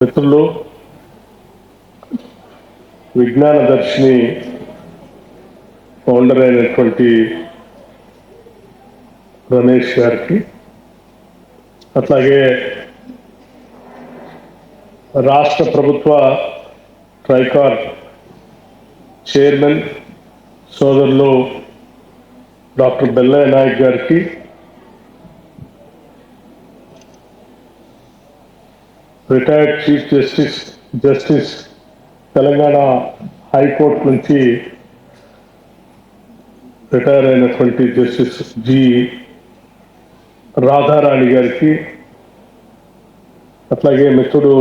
మిత్రులు విజ్ఞాన దర్శిని ఫౌండర్ అయినటువంటి రమేష్ గారికి అట్లాగే రాష్ట్ర ప్రభుత్వ ట్రైకార్ చైర్మన్ సోదరులు డాక్టర్ బెల్లయ్య నాయక్ గారికి retired chief justice justice Telangana high court నుంచి రిటైర్ అయినటువంటి జస్టిస్ జి రాధారాణి గారికి అట్లాగే మిత్రుడు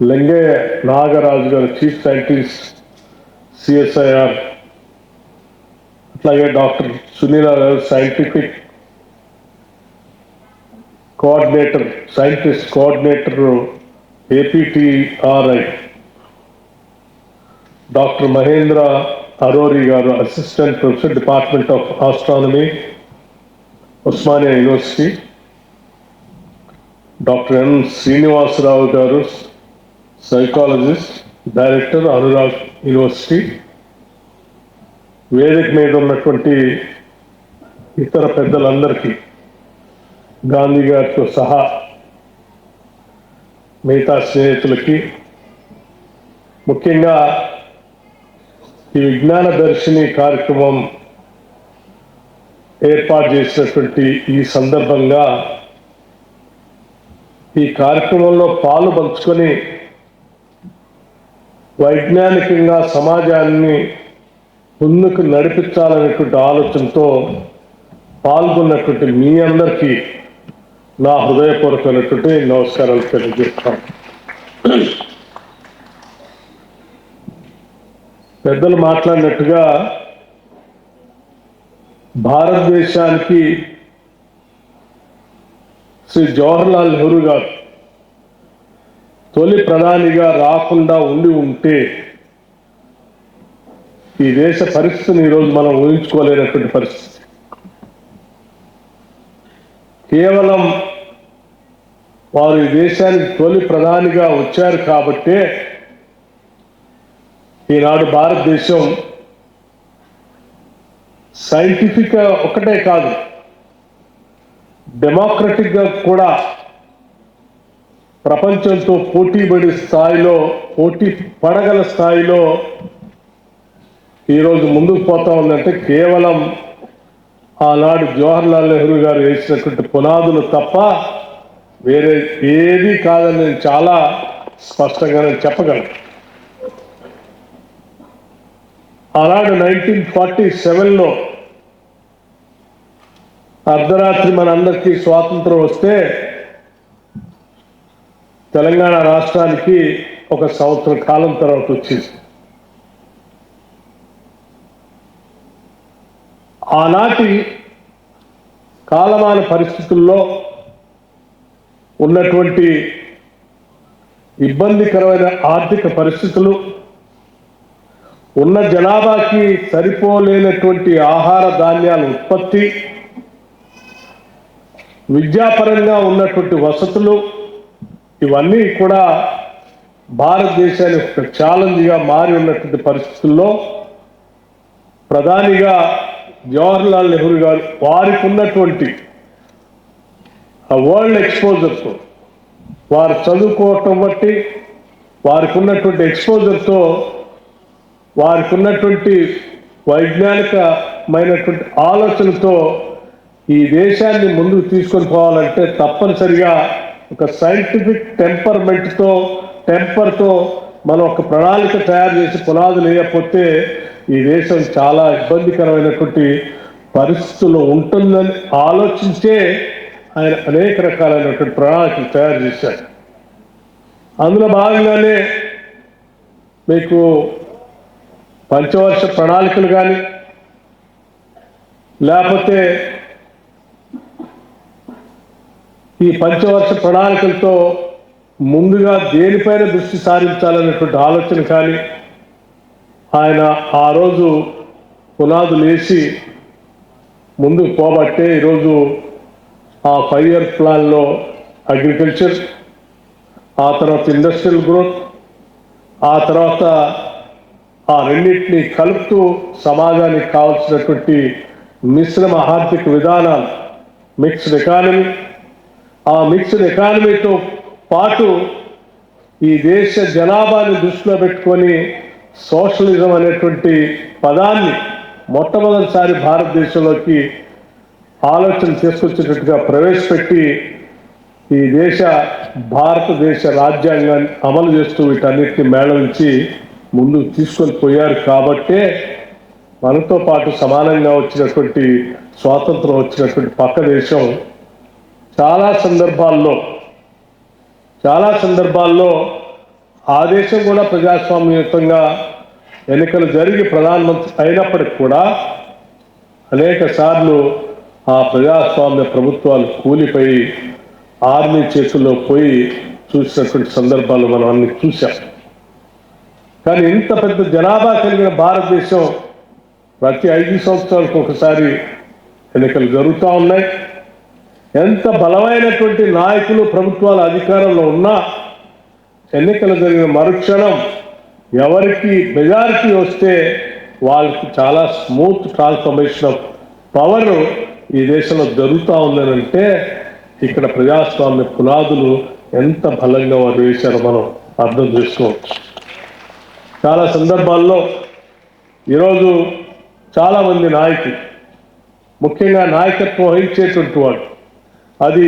లింగే నాగరాజు గారు చీఫ్ సైంటిస్ట్ సిఎస్ఐఆర్ అట్లాగే doctor Sunila scientific coordinator scientist coordinator APTRI doctor Mahendra Arori గారు assistant professor department of astronomy Osmania university doctor N Srinivasarao గారు psychologist director Anurag university వేదిక మీద ఉన్నటువంటి ఇతర పెద్దలందరికీ గాంధీ గారితో సహా మిగతా స్నేహితులకి ముఖ్యంగా ఈ విజ్ఞాన దర్శిని కార్యక్రమం ఏర్పాటు చేసినటువంటి ఈ సందర్భంగా ఈ కార్యక్రమంలో పాలు పంచుకొని వైజ్ఞానికంగా సమాజాన్ని ముందుకు నడిపించాలనేటువంటి ఆలోచనతో పాల్గొన్నటువంటి మీ అందరికీ నా హృదయపూర్వకమైనటువంటి నమస్కారాలు తెలియజేస్తాను. పెద్దలు మాట్లాడినట్టుగా భారతదేశానికి శ్రీ జవహర్లాల్ నెహ్రూ గారు తొలి ప్రధానిగా రాకుండా ఉండి ఉంటే ఈ దేశ పరిస్థితిని ఈరోజు మనం ఊహించుకోలేనటువంటి పరిస్థితి. కేవలం వారు ఈ దేశానికి తొలి ప్రధానిగా వచ్చారు కాబట్టే ఈనాడు భారతదేశం సైంటిఫిక్ ఒకటే కాదు డెమోక్రటిక్గా కూడా ప్రపంచంతో పోటీపడి స్థాయిలో పోటీ పడగల స్థాయిలో ఈరోజు ముందుకు పోతా ఉందంటే కేవలం ఆనాడు జవహర్లాల్ నెహ్రూ గారు వేసినటువంటి పునాదులు తప్ప వేరే ఏది కాదని నేను చాలా స్పష్టంగా నేను చెప్పగలను. ఆనాడు నైన్టీన్ ఫార్టీ సెవెన్లో అర్ధరాత్రి మనందరికీ స్వాతంత్రం వస్తే తెలంగాణ రాష్ట్రానికి ఒక సంవత్సరం కాలం తర్వాత వచ్చింది ఆనాటి కాలమాన పరిస్థితుల్లో ఉన్నటువంటి ఇబ్బందికరమైన ఆర్థిక పరిస్థితులు ఉన్న జనాభాకి సరిపోలేనటువంటి ఆహార ధాన్యాల ఉత్పత్తి విద్యాపరంగా ఉన్నటువంటి వసతులు ఇవన్నీ కూడా భారతదేశానికి ఒక ఛాలెంజ్గా మారి ఉన్నటువంటి పరిస్థితుల్లో ప్రధానిగా జవహర్లాల్ నెహ్రూ గారు వారికి ఉన్నటువంటి ఆ వరల్డ్ ఎక్స్పోజర్తో వారు చదువుకోవటం బట్టి వారికి ఉన్నటువంటి ఎక్స్పోజర్తో వారికి ఉన్నటువంటి వైజ్ఞానికమైనటువంటి ఆలోచనతో ఈ దేశాన్ని ముందుకు తీసుకొని పోవాలంటే తప్పనిసరిగా ఒక సైంటిఫిక్ టెంపర్మెంట్తో టెంపర్తో మనం ఒక ప్రణాళిక తయారు చేసి పునాదులు వేయకపోతే ఈ దేశం చాలా ఇబ్బందికరమైనటువంటి పరిస్థితుల్లో ఉంటుందని ఆలోచించే ఆయన అనేక రకాలైనటువంటి ప్రణాళికలు తయారు చేశారు. అందులో భాగంగానే మీకు పంచవర్ష ప్రణాళికలు కానీ లేకపోతే ఈ పంచవర్ష ప్రణాళికలతో ముందుగా దేనిపైన దృష్టి సారించాలనేటువంటి ఆలోచన కానీ ఆయన ఆ రోజు పునాదులు వేసి ముందుకు పోబట్టే ఈరోజు ఆ ఫైవ్ ఇయర్ ప్లాన్లో అగ్రికల్చర్ ఆ తర్వాత ఇండస్ట్రియల్ గ్రోత్ ఆ తర్వాత ఆ రెండింటినీ కలుపుతూ సమాజానికి కావాల్సినటువంటి మిశ్రమ ఆర్థిక విధానాలు మిక్స్డ్ ఎకానమీ ఆ మిక్స్డ్ ఎకానమీతో పాటు ఈ దేశ జనాభాని దృష్టిలో పెట్టుకొని సోషలిజం అనేటువంటి పదాన్ని మొట్టమొదటిసారి భారతదేశంలోకి ఆలోచన చేసుకొచ్చేటట్టుగా ప్రవేశపెట్టి ఈ దేశ భారతదేశ రాజ్యాంగాన్ని అమలు చేస్తూ వీటన్నిటిని మేళవించి ముందుకు తీసుకొని పోయారు కాబట్టే మనతో పాటు సమానంగా వచ్చినటువంటి స్వాతంత్రం వచ్చినటువంటి పక్క దేశం చాలా సందర్భాల్లో చాలా సందర్భాల్లో ఆ దేశం కూడా ప్రజాస్వామ్యయుతంగా ఎన్నికలు జరిగి ప్రధానమంత్రి అయినప్పటికి కూడా అనేక సార్లు ఆ ప్రజాస్వామ్య ప్రభుత్వాలు కూలిపోయి ఆర్మీ చేతుల్లో పోయి చూసినటువంటి సందర్భాలు మనం అన్ని చూసాం కానీ ఇంత పెద్ద జనాభా కలిగిన భారతదేశం ప్రతి ఐదు సంవత్సరాలకు ఒకసారి ఎన్నికలు జరుగుతూ ఉన్నాయి. ఎంత బలమైనటువంటి నాయకులు ప్రభుత్వాల అధికారంలో ఉన్నా ఎన్నికలు జరిగిన మరుక్షణం ఎవరికి మెజారిటీ వస్తే వాళ్ళకి చాలా స్మూత్ ట్రాన్స్ఫర్మేషన్ ఆఫ్ పవర్ ఈ దేశంలో జరుగుతూ ఉందని అంటే ఇక్కడ ప్రజాస్వామ్య పునాదులు ఎంత బలంగా వారు వేశారో మనం అర్థం చేసుకోవచ్చు. చాలా సందర్భాల్లో ఈరోజు చాలామంది నాయకులు ముఖ్యంగా నాయకత్వం వహించేటువంటి వాళ్ళు అది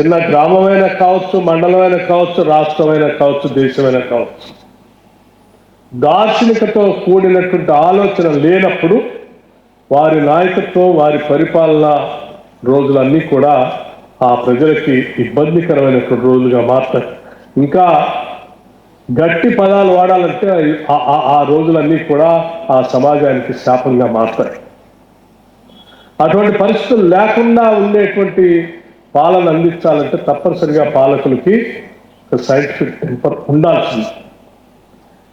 చిన్న గ్రామమైనా కావచ్చు మండలమైనా కావచ్చు రాష్ట్రమైనా కావచ్చు దేశమైనా కావచ్చు దార్శనికతో కూడినటువంటి ఆలోచన లేనప్పుడు వారి నాయకత్వం వారి పరిపాలన రోజులన్నీ కూడా ఆ ప్రజలకి ఇబ్బందికరమైనటువంటి రోజులుగా మారుతాయి. ఇంకా గట్టి పదాలు వాడాలంటే ఆ- ఆ- రోజులన్నీ కూడా ఆ సమాజానికి శాపంగా మారుతాయి. అటువంటి పరిస్థితులు లేకుండా ఉండేటువంటి పాలన అందించాలంటే తప్పనిసరిగా పాలకులకి సైంటిఫిక్ టెంపర్ ఉండాల్సింది.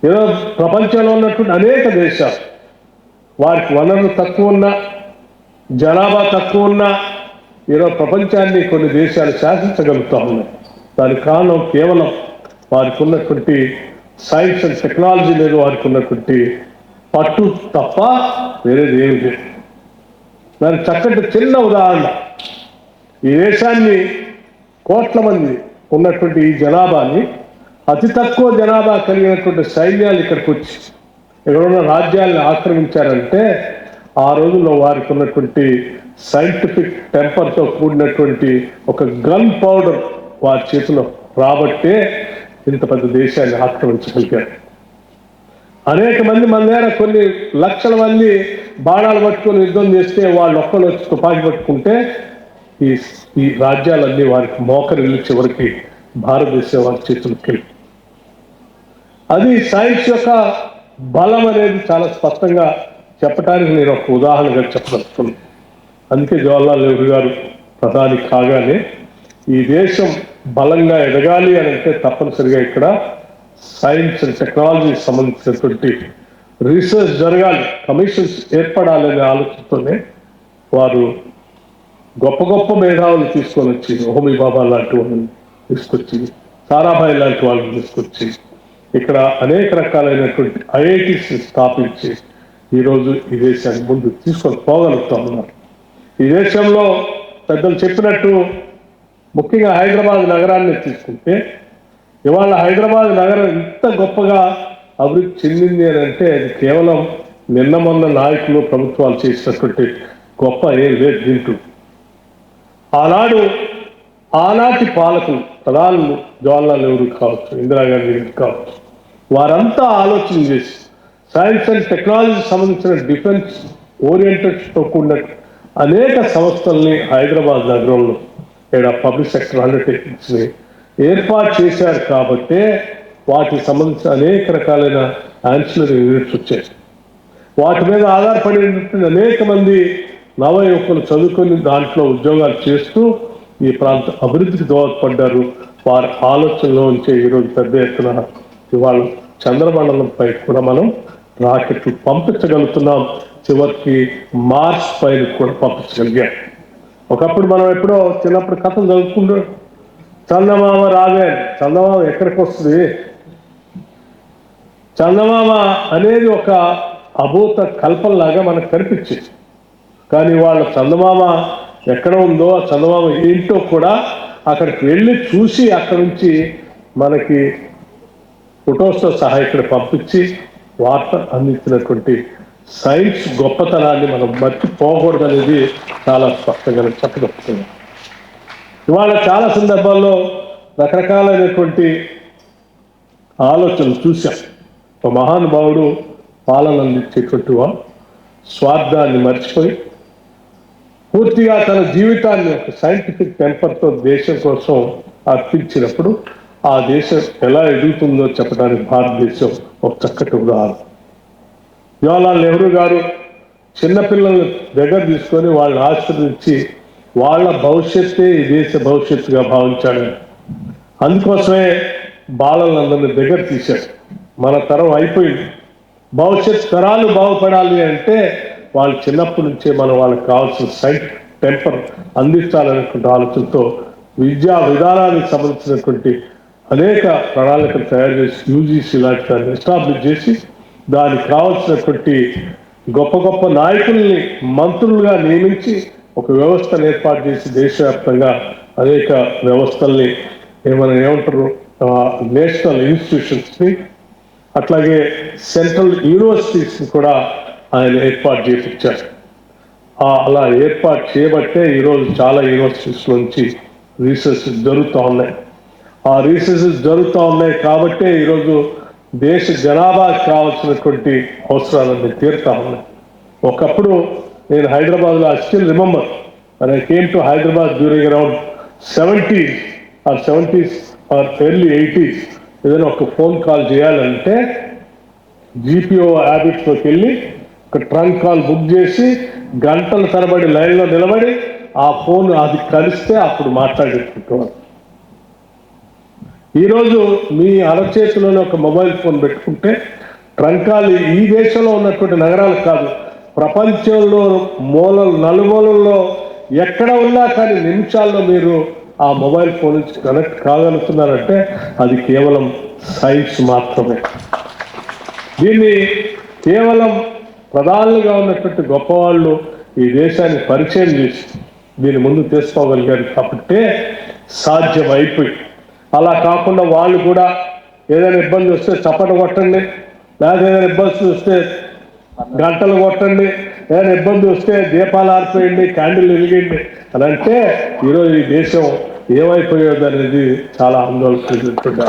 ఏదో ప్రపంచంలో ఉన్నటువంటి అనేక దేశాలు వారికి వనరులు తక్కువ ఉన్నా జనాభా తక్కువ ఉన్నా ఈరోజు ప్రపంచాన్ని కొన్ని దేశాలు శాసించగలుగుతా ఉన్నాయి. దానికి కారణం కేవలం వారికి ఉన్నటువంటి సైన్స్ అండ్ టెక్నాలజీ మీద వారికి ఉన్నటువంటి పట్టు తప్ప వేరేది ఏమి లేదు. దానికి చక్కటి చిన్న ఉదాహరణ ఈ దేశాన్ని కోట్ల మంది ఉన్నటువంటి ఈ జనాభాని అతి తక్కువ జనాభా కలిగినటువంటి సైన్యాలు ఇక్కడికి వచ్చి ఎవరైనా ఉన్న రాజ్యాలను ఆక్రమించారంటే ఆ రోజుల్లో వారికి ఉన్నటువంటి సైంటిఫిక్ టెంపర్తో కూడినటువంటి ఒక గన్ పౌడర్ వారి చేతిలో రాబట్టే ఇంత పెద్ద దేశాన్ని ఆక్రమించగలిగారు. అనేక మంది మన దగ్గర కొన్ని లక్షల మంది బాణాలు పట్టుకొని యుద్ధం చేస్తే వాళ్ళు ఒక్కరు వచ్చి తుపాకి పట్టుకుంటే ఈ ఈ రాజ్యాలన్నీ వారికి మోకరిల్లు చివరికి భారతదేశం వారి చేతులకి. అది సైన్స్ యొక్క బలం అనేది చాలా స్పష్టంగా చెప్పడానికి నేను ఒక ఉదాహరణగా చెప్పదలుచుకున్నాను. అందుకే జవహర్లాల్ నెహ్రూ గారు ప్రధాని కాగానే ఈ దేశం బలంగా ఎదగాలి అని అంటే తప్పనిసరిగా ఇక్కడ సైన్స్ అండ్ టెక్నాలజీకి సంబంధించినటువంటి రీసెర్చ్ జరగాలి కమిషన్స్ ఏర్పడాలి అనే ఆలోచనతోనే వారు గొప్ప గొప్ప మేధావులు తీసుకొని వచ్చి హోమీ బాబా లాంటి వాళ్ళని తీసుకొచ్చి సారాభాయ్ లాంటి వాళ్ళని తీసుకొచ్చి ఇక్కడ అనేక రకాలైనటువంటి ఐఐటీస్ స్థాపించి ఈరోజు ఈ దేశాన్ని ముందు తీసుకొని పోగలుగుతా ఉన్నారు. ఈ దేశంలో పెద్దలు చెప్పినట్టు ముఖ్యంగా హైదరాబాద్ నగరాన్ని తీసుకుంటే ఇవాళ హైదరాబాద్ నగరం ఇంత గొప్పగా అభివృద్ధి చెందింది అని అంటే అది కేవలం నిన్న మొన్న నాయకులు ప్రభుత్వాలు చేసినటువంటి గొప్ప ఏ లేదు దీంట్లో ఆనాడు ఆనాటి పాలకులు ప్రధానులు జవహర్లాల్ నెహ్రూ కావచ్చు ఇందిరాగాంధీ కావచ్చు వారంతా ఆలోచన చేసి సైన్స్ అండ్ టెక్నాలజీ సంబంధించిన డిఫెన్స్ ఓరియంటెడ్తో కూడిన అనేక సంస్థల్ని హైదరాబాద్ నగరంలో ఇక్కడ పబ్లిక్ సెక్టర్ అండర్టేకింగ్స్ని ఏర్పాటు చేశారు కాబట్టే వాటికి సంబంధించిన అనేక రకాలైన ఆన్సిలరీ యూనిట్స్ వచ్చాయి. వాటి మీద ఆధారపడి అనేక మంది నవ యువకులు చదువుకొని దాంట్లో ఉద్యోగాలు చేస్తూ ఈ ప్రాంత అభివృద్ధికి దోహదపడ్డారు వారి ఆలోచనలో ఉంచే ఈరోజు పెద్ద ఎత్తున ఇవాళ చంద్రమండలంపై కూడా మనం రాకెట్లు పంపించగలుగుతున్నాం. చివరికి మార్స్ పైన కూడా పంపించగలిగాం. ఒకప్పుడు మనం ఎప్పుడో చిన్నప్పుడు కథలు చదువుకుంటూ చందమామ రావే చందమామ ఎక్కడికి వస్తుంది? చందమామ అనేది ఒక అభూత కల్పనలాగా మనకు కనిపించింది. కానీ వాళ్ళ చందమామ ఎక్కడ ఉందో ఆ చందమామ ఏంటో కూడా అక్కడికి వెళ్ళి చూసి అక్కడ నుంచి మనకి ఫొటోస్తో సహా ఇక్కడ పంపించి వార్త అందించినటువంటి సైన్స్ గొప్పతనాన్ని మనం మర్చిపోకూడదు అనేది చాలా స్పష్టంగా చెప్పగలుగుతున్నాం ఇవాళ చాలా సందర్భాల్లో రకరకాలైనటువంటి ఆలోచనలు చూశాం. ఒక మహానుభావుడు పాలన అందించేటువంటి వాడు స్వార్థాన్ని మర్చిపోయి పూర్తిగా తన జీవితాన్ని ఒక సైంటిఫిక్ టెంపర్తో దేశం కోసం అర్పించినప్పుడు ఆ దేశం ఎలా ఎదుగుతుందో చెప్పడానికి భారతదేశం ఒక చక్కటి ఉదాహరణ. జవహర్లాల్ నెహ్రూ గారు చిన్నపిల్లల్ని దగ్గర తీసుకొని వాళ్ళని ఆశీర్వదించి వాళ్ళ భవిష్యత్తే ఈ దేశ భవిష్యత్తుగా భావించాడు అందుకోసమే బాలలందరినీ దగ్గర తీశాడు. మన తరం అయిపోయింది. భవిష్యత్ తరాలు బాగుపడాలి అంటే వాళ్ళు చిన్నప్పటి నుంచే మనం వాళ్ళకి కావాల్సిన సైట్ టెంపర్ అందించాలనేటువంటి ఆలోచనతో విద్యా విధానానికి సంబంధించినటువంటి అనేక ప్రణాళికలు తయారు చేసి యూజీసీ లాంటి దాన్ని ఎస్టాబ్లిష్ చేసి దానికి కావాల్సినటువంటి గొప్ప గొప్ప నాయకుల్ని మంత్రులుగా నియమించి ఒక వ్యవస్థను ఏర్పాటు చేసి దేశవ్యాప్తంగా అనేక వ్యవస్థల్ని ఏమైనా ఏమంటారు నేషనల్ ఇన్స్టిట్యూషన్స్ని అట్లాగే సెంట్రల్ యూనివర్సిటీస్ కూడా ఆయన ఏర్పాటు చేపించారు. అలా ఏర్పాటు చేయబట్టే ఈరోజు చాలా యూనివర్సిటీస్ నుంచి రీసెర్చ్ జరుగుతూ ఉన్నాయి. ఆ రీసెసెస్ జరుగుతూ ఉన్నాయి కాబట్టే ఈరోజు దేశ జనాభాకి కావాల్సినటువంటి అవసరాలన్నీ తీరుతా ఉన్నాయి. ఒకప్పుడు నేను హైదరాబాద్లో I still remember I came to Hyderabad during around seventies or seventies or early eighties ఏదైనా ఒక ఫోన్ కాల్ చేయాలంటే జీపీఓ యాబిట్స్లోకి వెళ్ళి ఒక ట్రంక్ కాల్ బుక్ చేసి గంటల తరబడి లైన్లో నిలబడి ఆ ఫోన్ అది కలిస్తే అప్పుడు మాట్లాడేట్టుకోవాలి ఈరోజు మీ అరచేతిలోనే ఒక మొబైల్ ఫోన్ పెట్టుకుంటే ట్రంకాలు ఈ దేశంలో ఉన్నటువంటి నగరాలు కాదు ప్రపంచంలో మూలలు నలుమూలల్లో ఎక్కడ ఉన్నా కానీ నిమిషాల్లో మీరు ఆ మొబైల్ ఫోన్ నుంచి కనెక్ట్ కాగలుగుతున్నారంటే అది కేవలం సైన్స్ మాత్రమే. దీన్ని కేవలం ప్రధానులుగా ఉన్నటువంటి గొప్పవాళ్ళు ఈ దేశాన్ని పరిచయం చేసి దీని ముందు తీసుకోగలిగారు కాబట్టే సాధ్యం అయిపోయి కాకుండా వాళ్ళు కూడా ఏదైనా ఇబ్బంది వస్తే చప్పట కొట్టండి లేదా ఏదైనా ఇబ్బంది వస్తే గంటలు కొట్టండి ఏదైనా ఇబ్బంది వస్తే దీపాలు ఆరిపోయండి క్యాండిల్ వెలిగండి అని అంటే ఈరోజు ఈ దేశం ఏమైపోయేది అనేది చాలా ఆందోళన చెందుతుంది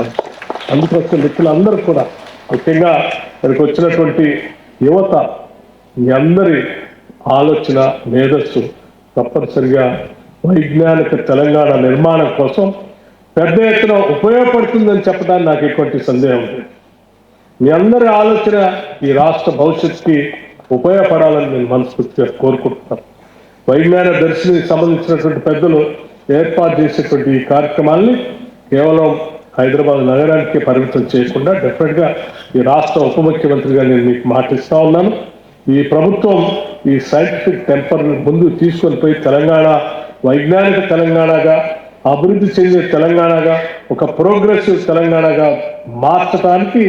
అందుకోసం మిత్రులందరూ కూడా ముఖ్యంగా ఇక్కడికి వచ్చినటువంటి యువత మీ అందరి ఆలోచన మేధస్సు తప్పనిసరిగా వైజ్ఞానిక తెలంగాణ నిర్మాణం కోసం పెద్ద ఎత్తున ఉపయోగపడుతుందని చెప్పడానికి నాకు ఎటువంటి సందేహం ఉంది మీ అందరి ఆలోచన ఈ రాష్ట్ర భవిష్యత్తుకి ఉపయోగపడాలని నేను మనస్ఫూర్తిగా కోరుకుంటున్నాను. వైజ్ఞాన దర్శిని సంబంధించినటువంటి పెద్దలు ఏర్పాటు చేసేటువంటి ఈ కార్యక్రమాల్ని కేవలం హైదరాబాద్ నగరానికి పరిమితం చేయకుండా డెఫినెట్గా ఈ రాష్ట్ర ఉప ముఖ్యమంత్రిగా నేను మీకు మాటిస్తా ఉన్నాను. ఈ ప్రభుత్వం ఈ సైంటిఫిక్ టెంపర్ ముందు తీసుకొని పోయి తెలంగాణ వైజ్ఞానిక తెలంగాణగా అభివృద్ధి చెందే తెలంగాణగా ఒక ప్రోగ్రెసివ్ తెలంగాణగా మార్చడానికి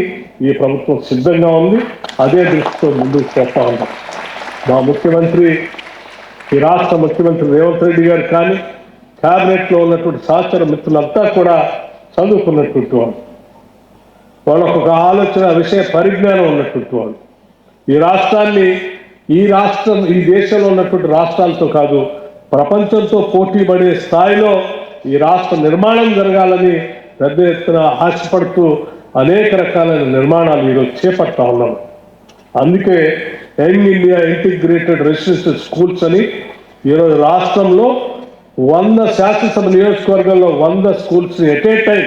ఈ ప్రభుత్వం సిద్ధంగా ఉంది. అదే దృష్టితో ముందుకు పోతా ఉన్నాం. మా ముఖ్యమంత్రి ఈ రాష్ట్ర ముఖ్యమంత్రి రేవంత్ రెడ్డి గారు కానీ క్యాబినెట్లో ఉన్నటువంటి సహచర మిత్రులంతా కూడా చదువుకున్నటువంటి వాళ్ళు. వాళ్ళకు ఒక ఆలోచన విషయ పరిజ్ఞానం ఉన్నటువంటి వాళ్ళు. ఈ రాష్ట్రాన్ని ఈ రాష్ట్రం ఈ దేశంలో ఉన్నటువంటి రాష్ట్రాలతో కాదు ప్రపంచంతో పోటీ పడే స్థాయిలో ఈ రాష్ట్ర నిర్మాణం జరగాలని పెద్ద ఎత్తున ఆశపడుతూ అనేక రకాలైన నిర్మాణాలు ఈరోజు చేపడతా ఉన్నాం. అందుకే young India integrated residential schools అని ఈరోజు రాష్ట్రంలో వంద శాసనసభ నియోజకవర్గంలో వంద స్కూల్స్ ఎట్ ఏ టైం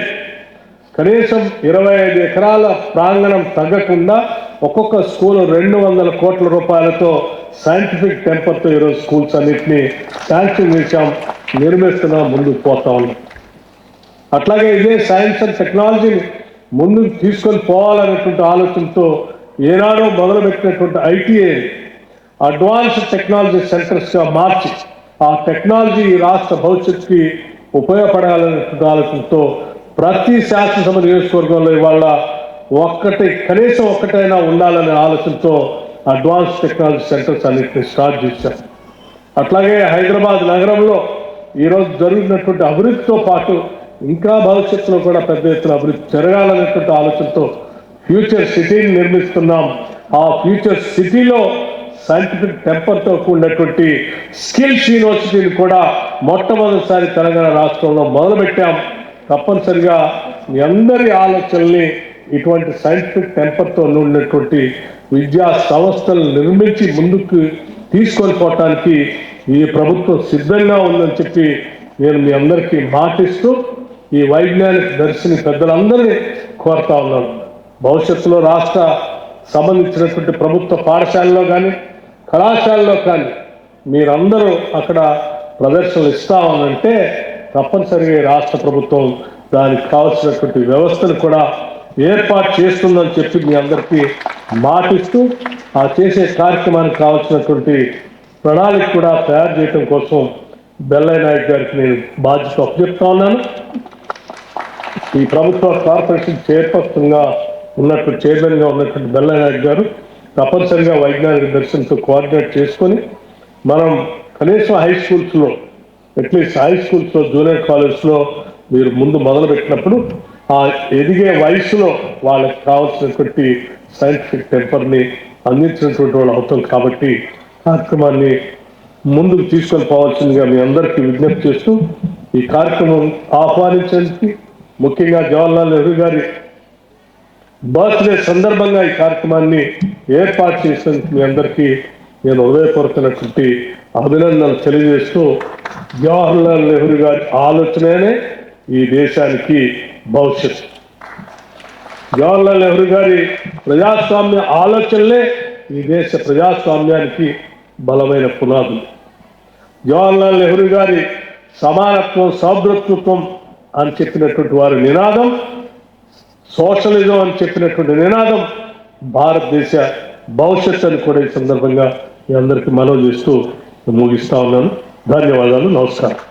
కనీసం ఇరవై ఐదు ఎకరాల ప్రాంగణం తగ్గకుండా ఒక్కొక్క స్కూల్ రెండు వందల కోట్ల రూపాయలతో సైంటిఫిక్ టెంపర్తో ఈరోజు స్కూల్స్ అన్నింటినీ శాంక్షన్ చేశాం నిర్మిస్తున్నాం ముందుకు పోతా ఉన్నాం అట్లాగే ఇదే సైన్స్ అండ్ టెక్నాలజీని ముందుకు తీసుకొని పోవాలనేటువంటి ఆలోచనతో ఏనాడో మొదలుపెట్టినటువంటి ఐటీఏ అడ్వాన్స్డ్ టెక్నాలజీ సెంటర్స్గా మార్చి ఆ టెక్నాలజీ ఈ రాష్ట్ర భవిష్యత్తుకి ఉపయోగపడాలనేటువంటి ఆలోచనతో ప్రతి శాసనసభ నియోజకవర్గంలో ఇవాళ ఒక్కటి కనీసం ఒక్కటైనా ఉండాలనే ఆలోచనతో అడ్వాన్స్ టెక్నాలజీ సెంటర్స్ అన్నింటినీ స్టార్ట్ చేశాం. అట్లాగే హైదరాబాద్ నగరంలో ఈరోజు జరుగుతున్నటువంటి అభివృద్ధితో పాటు ఇంకా భవిష్యత్తులో కూడా పెద్ద ఎత్తున అభివృద్ధి జరగాలనేటువంటి ఆలోచనతో ఫ్యూచర్ సిటీని నిర్మిస్తున్నాం. ఆ ఫ్యూచర్ సిటీలో సైంటిఫిక్ టెంపర్తో కూడినటువంటి స్కిల్స్ యూనివర్సిటీని కూడా మొట్టమొదటిసారి తెలంగాణ రాష్ట్రంలో మొదలుపెట్టాం. తప్పనిసరిగా మీ అందరి ఆలోచనల్ని ఇటువంటి సైంటిఫిక్ టెంపర్తో ఉన్నటువంటి విద్యా సంస్థలు నిర్మించి ముందుకు తీసుకొని పోవటానికి ఈ ప్రభుత్వం సిద్ధంగా ఉందని చెప్పి నేను మీ అందరికీ మాటిస్తూ ఈ వైజ్ఞానిక దర్శిని పెద్దలందరినీ కోరుతా ఉన్నాను. భవిష్యత్తులో రాష్ట్ర సంబంధించినటువంటి ప్రభుత్వ పాఠశాలలో కానీ కళాశాలలో కానీ మీరందరూ అక్కడ ప్రదర్శనలు ఇస్తామనంటే తప్పనిసరిగా రాష్ట్ర ప్రభుత్వం దానికి కావాల్సినటువంటి వ్యవస్థను కూడా ఏర్పాటు చేస్తుందని చెప్పి మీ అందరికీ మాటిస్తూ ఆ చేసే కార్యక్రమానికి కావాల్సినటువంటి ప్రణాళిక కూడా తయారు చేయడం కోసం బెల్లయ్య నాయక్ గారికి నేను బాధ్యత అప్పచెప్తా ఉన్నాను. ఈ ప్రభుత్వ కార్పొరేషన్ చైర్పర్సన్ ఉన్నట్టు చైర్మన్ ఉన్నటువంటి బెల్లయ్య నాయక్ గారు తప్పనిసరిగా వైజ్ఞానిక దర్శనంతో కోఆర్డినేట్ చేసుకొని మనం కనీసం హై స్కూల్స్లో అట్లీస్ట్ హై స్కూల్స్లో జూనియర్ కాలేజ్లో మీరు ముందు మొదలు పెట్టినప్పుడు ఆ ఎదిగే వయసులో వాళ్ళకి కావాల్సినటువంటి సైంటిఫిక్ టెంపర్ని అందించినటువంటి వాళ్ళు అవుతాం కాబట్టి కార్యక్రమాన్ని ముందుకు తీసుకెళ్ళిపోవాల్సిందిగా మీ అందరికీ విజ్ఞప్తి చేస్తూ ఈ కార్యక్రమం ఆహ్వానించడానికి ముఖ్యంగా జవహర్లాల్ నెహ్రూ గారి బర్త్డే సందర్భంగా ఈ కార్యక్రమాన్ని ఏర్పాటు చేసినందుకు మీ అందరికీ నేను హృదయపూర్వకమైనటువంటి అభినందనలు తెలియజేస్తూ జవహర్లాల్ నెహ్రూ గారి ఆలోచననే ఈ దేశానికి భవిష్యత్తు జవహర్లాల్ నెహ్రూ గారి ప్రజాస్వామ్య ఆలోచనలే ఈ దేశ ప్రజాస్వామ్యానికి బలమైన పునాదులు. జవహర్లాల్ నెహ్రూ గారి సమానత్వం సౌభ్రతృత్వం అని చెప్పినటువంటి వారి నినాదం సోషలిజం అని చెప్పినటువంటి నినాదం భారతదేశ భవిష్యత్తు అని కూడా ఈ సందర్భంగా మీ అందరికీ మనవి చేస్తూ ముగిస్తా ఉన్నాను. ధన్యవాదాలు నమస్కారం.